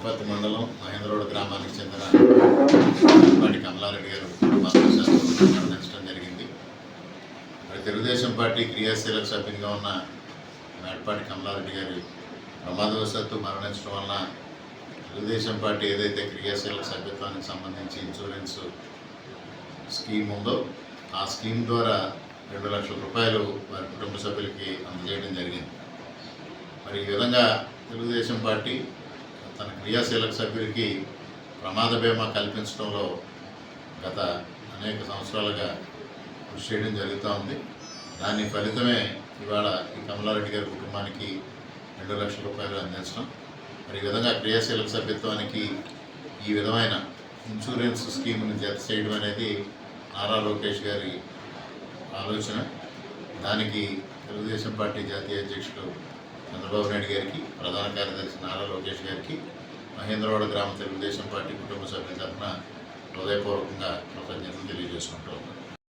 అనపర్తి మండలం మహేంద్రవాడ గ్రామానికి చెందిన పాటి కమలారెడ్డి గారు మరణశాస్త్రం మరణించడం జరిగింది. మరి తెలుగుదేశం పార్టీ క్రియాశీలక సభ్యునిగా ఉన్న మేడపాటి కమలారెడ్డి గారి ప్రమాదవశాత్తు మరణించడం వలన తెలుగుదేశం పార్టీ ఏదైతే క్రియాశీలక సభ్యత్వానికి సంబంధించి ఇన్సూరెన్స్ స్కీమ్ ఉందో ఆ స్కీమ్ ద్వారా రెండు లక్షల రూపాయలు వారి కుటుంబ సభ్యులకి అందజేయడం జరిగింది. మరి ఈ విధంగా తెలుగుదేశం పార్టీ క్రియాశీలక సభ్యులకి ప్రమాద బీమా కల్పించడంలో గత అనేక సంవత్సరాలుగా కృషి చేయడం జరుగుతూ ఉంది. దాని ఫలితమే ఇవాళ ఈ కమలారెడ్డి గారి కుటుంబానికి రెండు లక్షల రూపాయలు అందించడం. మరి ఈ విధంగా క్రియాశీలక సభ్యత్వానికి ఈ విధమైన ఇన్సూరెన్స్ స్కీమ్ని జత చేయడం అనేది నారా లోకేష్ గారి ఆలోచన. దానికి తెలుగుదేశం పార్టీ జాతీయ అధ్యక్షుడు చంద్రబాబు నాయుడు గారికి ప్రధాన కార్యదర్శి నారా లోకేష్ గారికి మహేంద్రవాడ గ్రామ తెలుగుదేశం పార్టీ కుటుంబ సభ్యుల తరఫున హృదయపూర్వకంగా కృతజ్ఞతలు తెలియజేసుకుంటూ ఉన్నాను.